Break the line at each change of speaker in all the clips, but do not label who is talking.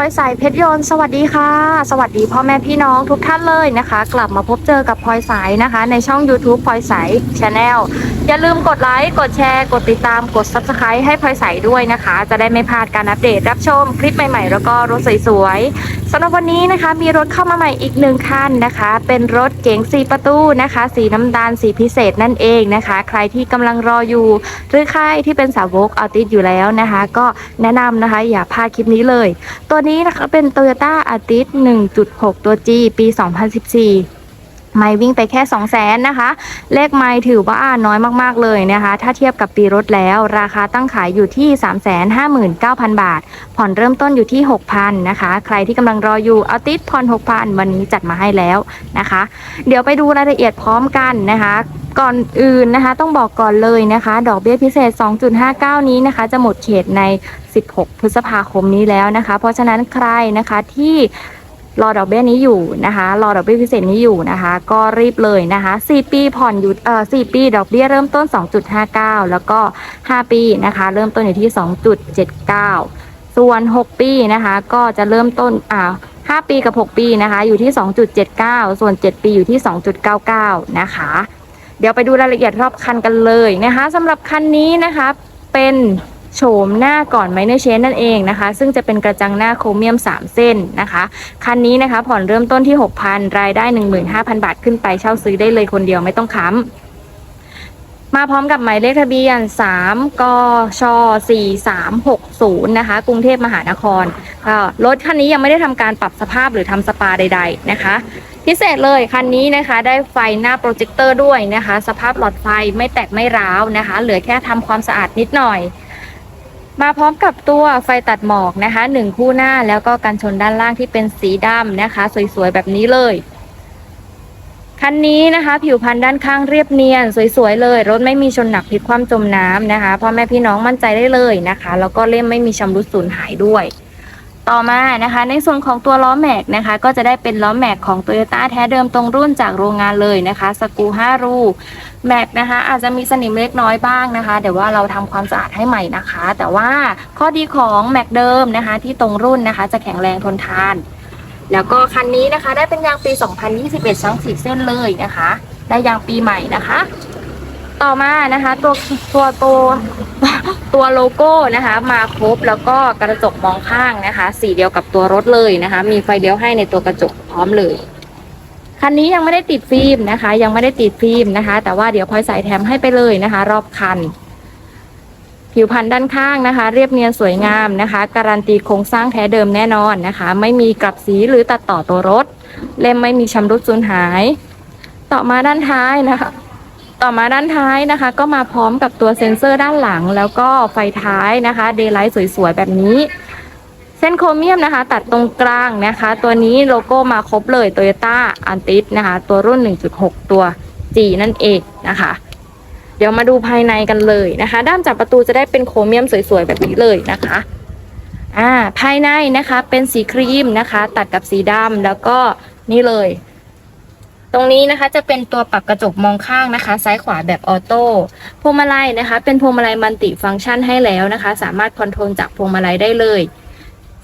พลอยสายเพชรยนต์สวัสดีค่ะ สวัสดีพ่อแม่พี่น้องทุกท่านเลยนะคะ กลับมาพบเจอกับพลอยสายนะคะ ในช่อง YouTube พลอยสายชาแนลอย่าลืมกดไลค์กดแชร์กดติดตามกด Subscribe ให้พลอยสายด้วยนะคะ จะได้ไม่พลาดการอัปเดตรับชมคลิปใหม่ๆ แล้วก็รถสวยๆสำหรับวันนี้นะคะ มีรถเข้ามาใหม่อีกหนึ่งคันนะคะ เป็นรถเก๋งสีประตูนะคะ สีน้ำตาลสีพิเศษนั่นเองนะคะ ใครที่กำลังรออยู่ หรือใครที่เป็นสาวกอัลติสอยู่แล้วนะคะ ก็แนะนำนะคะ อย่าพลาดคลิปนี้เลยตัวนี้นะคะเป็น Toyota a r t i s 1.6 ตัว G ปี 2014 ไม่วิ่งไปแค่ 2 0 0 0 0 0นะคะ เลขไม่ถือว่าน้อยมากๆเลยนะคะ ถ้าเทียบกับปีรถแล้ว ราคาตั้งขายอยู่ที่ 359,000 บาท ผ่อนเริ่มต้นอยู่ที่ 6,000 นะคะ ใครที่กำลังรออยู่เอาติดผ่อน 6,000 วันนี้จัดมาให้แล้วนะคะ เดี๋ยวไปดูรายละเอียดพร้อมกันนะคะ ก่อนอื่นนะคะต้องบอกก่อนเลยนะคะ ดอกเบี้ยพิเศษ 2.59 นี้นะคะ จะหมดเขตใน 16 พฤษภาคมนี้แล้วนะคะ เพราะฉะนั้นใครนะคะที่รอดอกเบี้ยนี้อยู่นะคะ รอดอกเบี้ยพิเศษนี้อยู่นะคะ ก็รีบเลยนะคะ 4 ปีผ่อนอยู่เอ่อ4ปี ดอกเบี้ยเริ่มต้น 2.59 แล้วก็ 5 ปีนะคะ เริ่มต้นอยู่ที่ 2.79 ส่วน 6 ปีนะคะ ก็จะเริ่มต้นอ่า5ปีกับ 6 ปีนะคะ อยู่ที่ 2.79 ส่วน 7 ปีอยู่ที่ 2.99 นะคะ เดี๋ยวไปดูรายละเอียดรอบคันกันเลยนะคะสำหรับคันนี้นะคะเป็นโฉมหน้าก่อนไมเนอร์เชนนั่นเองนะคะ ซึ่งจะเป็นกระจังหน้าโครเมียม 3 เส้นนะคะ คันนี้นะคะผ่อนเริ่มต้นที่ 6,000 รายได้ 15,000 บาทขึ้นไปเช่าซื้อได้เลยคนเดียวไม่ต้องค้ำมาพร้อมกับหมายเลขทะเบียน 3กช4360 นะคะ กรุงเทพมหานครรถคันนี้ยังไม่ได้ทำการปรับสภาพหรือทำสปาใด ๆ นะคะ พิเศษเลยคันนี้นะคะ ได้ไฟหน้าโปรเจคเตอร์ด้วยนะคะ สภาพหลอดไฟไม่แตกไม่ร้าวนะคะ เหลือแค่ทำความสะอาดนิดหน่อย มาพร้อมกับตัวไฟตัดหมอกนะคะหนึ่งคู่หน้าแล้วก็กันชนด้านล่างที่เป็นสีดำนะคะ สวยๆแบบนี้เลยคันนี้นะคะ ผิวพันธุ์ด้านข้างเรียบเนียน สวยๆเลย รถไม่มีชนหนักพลิกคว่ำจมน้ำนะคะพ่อแม่พี่น้องมั่นใจได้เลยนะคะ แล้วก็เล่มไม่มีชำรุดสูญหายด้วย ต่อมานะคะ ในส่วนของตัวล้อแม็กนะคะ ก็จะได้เป็นล้อแม็กของ Toyota แท้เดิมตรงรุ่นจากโรงงานเลยนะคะสกู5รูแม็กนะคะอาจจะมีสนิมเล็กน้อยบ้างนะคะ เดี๋ยวว่าเราทำความสะอาดให้ใหม่นะคะ แต่ว่าข้อดีของแม็กเดิมนะคะ ที่ตรงรุ่นนะคะ จะแข็งแรงทนทาน แล้วก็คันนี้นะคะได้เป็นยางปี 2021ทั้ง4เส้นเลยนะคะ ได้ยางปีใหม่นะคะ ต่อมานะคะ ตัวตัวตัว ตัวโลโก้นะคะ มาครบแล้วก็กระจกมองข้างนะคะ สีเดียวกับตัวรถเลยนะคะ มีไฟเลี้ยวให้ในตัวกระจกพร้อมเลยคันนี้ยังไม่ได้ติดฟิล์มนะคะ ยังไม่ได้ติดฟิล์มนะคะ แต่ว่าเดี๋ยวพลอยใส่แถมให้ไปเลยนะคะ รอบคัน ผิวพันธุ์ด้านข้างนะคะ เรียบเนียนสวยงามนะคะ การันตีโครงสร้างแท้เดิมแน่นอนนะคะ ไม่มีกลับสีหรือตัดต่อตัวรถ เล่มไม่มีชำรุดสูญหาย ต่อมาด้านท้ายนะคะ ต่อมาด้านท้ายนะคะ ก็มาพร้อมกับตัวเซ็นเซอร์ด้านหลัง แล้วก็ไฟท้ายนะคะเดย์ไลท์สวยๆ แบบนี้ เส้นโครเมียมนะคะ ตัดตรงกลางนะคะ ตัวนี้โลโก้มาครบเลย Toyota a n t i s นะคะ ตัวรุ่น 1.6 ตัว G นั่นเองนะคะ เดี๋ยวมาดูภายในกันเลยนะคะ ด้านจับประตูจะได้เป็นโครเมียมสวยๆ แบบนี้เลยนะคะอ่าภายในนะคะเป็นสีครีมนะคะ ตัดกับสีดำแล้วก็นี่เลย ตรงนี้นะคะจะเป็นตัวปรับกระจกมองข้างนะคะ ซ้ายขวาแบบออโต้พวงมาลัยนะคะ เป็นพวงมาลัยมัลติฟังก์ชันให้แล้วนะคะ สามารถคอนโทรลจากพวงมาลัยได้เลย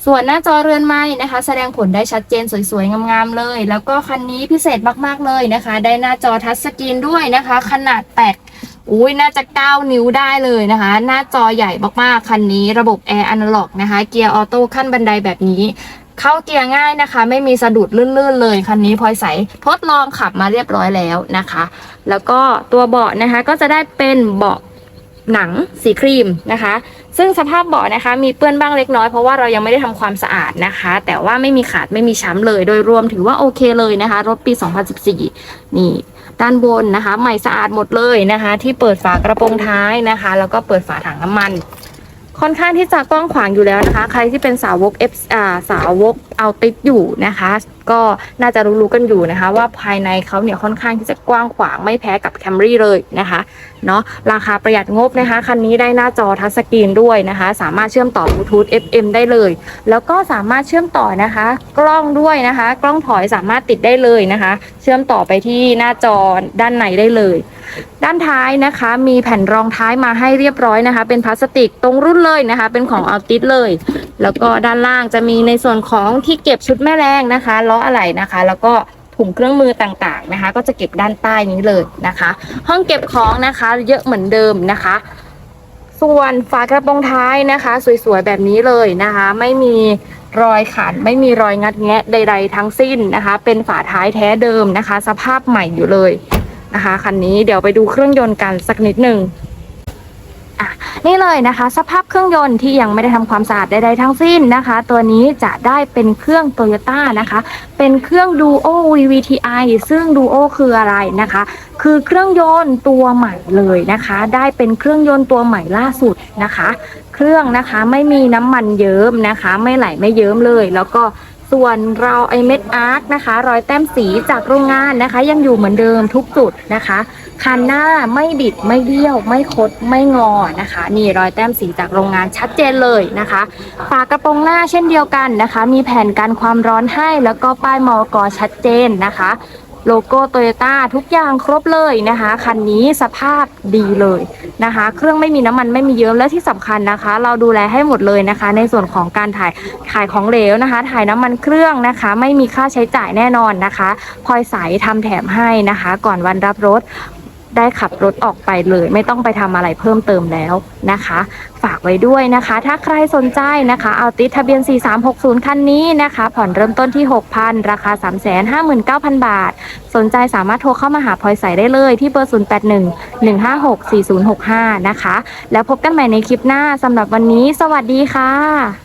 ส่วนหน้าจอเรือนไม้นะคะ แสดงผลได้ชัดเจนสวยๆงามๆเลย แล้วก็คันนี้พิเศษมากๆเลยนะคะ ได้หน้าจอทัชสกรีนด้วยนะคะ ขนาด8อุ้ยน่าจะ 9 นิ้วได้เลยนะคะ หน้าจอใหญ่มากๆคันนี้ระบบแอร์อนาล็อกนะคะ เกียร์ออโต้ขั้นบันไดแบบนี้ เข้าเกียร์ง่ายนะคะ ไม่มีสะดุดลื่นๆเลยคันนี้พลอยใสทดลองขับมาเรียบร้อยแล้วนะคะ แล้วก็ตัวเบาะนะคะก็จะได้เป็นเบาะหนังสีครีมนะคะ ซึ่งสภาพเบาะนะคะ มีเปื้อนบ้างเล็กน้อยเพราะว่าเรายังไม่ได้ทำความสะอาดนะคะ แต่ว่าไม่มีขาดไม่มีช้ำเลย โดยรวมถือว่าโอเคเลยนะคะ รถปี 2014 นี่ด้านบนนะคะ ใหม่สะอาดหมดเลยนะคะ ที่เปิดฝากระโปรงท้ายนะคะ แล้วก็เปิดฝาถังน้ำมัน ค่อนข้างที่จะกว้างขวางอยู่แล้วนะคะ ใครที่เป็นสาวก F อ่าสาวกเอาติดอยู่นะคะ ก็น่าจะรู้ๆกันอยู่นะคะ ว่าภายในเขาเนี่ยค่อนข้างที่จะกว้างขวางไม่แพ้กับ Camry เลยนะคะเนาะราคาประหยัดงบนะคะ คันนี้ได้หน้าจอทัชสกรีนด้วยนะคะ สามารถเชื่อมต่อบลูทูธ FM ได้เลย แล้วก็สามารถเชื่อมต่อนะคะ กล้องด้วยนะคะ กล้องถอยสามารถติดได้เลยนะคะ เชื่อมต่อไปที่หน้าจอด้านในได้เลย ด้านท้ายนะคะมีแผ่นรองท้ายมาให้เรียบร้อยนะคะ เป็นพลาสติกตรงรุ่นเลยนะคะ เป็นของอัลติสเลย แล้วก็ด้านล่างจะมีในส่วนของที่เก็บชุดแม่แรงนะคะล้ออะไหล่นะคะ แล้วก็ถุงเครื่องมือต่างๆนะคะ ก็จะเก็บด้านใต้นี้เลยนะคะ ห้องเก็บของนะคะ เยอะเหมือนเดิมนะคะ ส่วนฝากระโปรงท้ายนะคะ สวยๆแบบนี้เลยนะคะ ไม่มีรอยขันไม่มีรอยงัดแงะใด ๆ ทั้งสิ้นนะคะ เป็นฝาท้ายแท้เดิมนะคะ สภาพใหม่อยู่เลยนะคะคันนี้เดี๋ยวไปดูเครื่องยนต์กันสักนิดหนึ่ง อะนี่เลยนะคะ สภาพเครื่องยนต์ที่ยังไม่ได้ทำความสะอาดใดๆทั้งสิ้นนะคะ ตัวนี้จะได้เป็นเครื่องโตโยต้านะคะ เป็นเครื่อง Duo VVTi ซึ่ง Duo คืออะไรนะคะ คือเครื่องยนต์ตัวใหม่เลยนะคะ ได้เป็นเครื่องยนต์ตัวใหม่ล่าสุดนะคะ เครื่องนะคะไม่มีน้ำมันเยิ้มนะคะ ไม่ไหลไม่เยิ้มเลยแล้วก็ ส่วนเราไอเม็ดอาร์คนะคะ รอยแต้มสีจากโรงงานนะคะ ยังอยู่เหมือนเดิมทุกจุดนะคะคันหน้าไม่บิดไม่เบี้ยว ไม่คดไม่งอนะคะ นี่รอยแต้มสีจากโรงงานชัดเจนเลยนะคะฝากระโปรงหน้าเช่นเดียวกันนะคะ มีแผ่นกันความร้อนให้แล้วก็ป้ายมอกชัดเจนนะคะโลโก้โตโยต้าทุกอย่างครบเลยนะคะ คันนี้สภาพดีเลย นะคะ เครื่องไม่มีน้ำมันไม่มีเยิ้มและที่สำคัญนะคะ เราดูแลให้หมดเลยนะคะ ในส่วนของการถ่ายถ่ายของเหลวนะคะ ถ่ายน้ำมันเครื่องนะคะ ไม่มีค่าใช้จ่ายแน่นอนนะคะพลอยใสทำแถมให้นะคะ ก่อนวันรับรถ ได้ขับรถออกไปเลย ไม่ต้องไปทำอะไรเพิ่มเติมแล้วนะคะ ฝากไว้ด้วยนะคะ ถ้าใครสนใจนะคะเอาติดทะเบียน 4360 คันนี้นะคะ ผ่อนเริ่มต้นที่ 6,000 ราคา 359,000 บาท สนใจสามารถโทรเข้ามาหาพลอยใสได้เลยที่เบอร์ 0811564065 นะคะ แล้วพบกันใหม่ในคลิปหน้าสำหรับวันนี้ สวัสดีค่ะ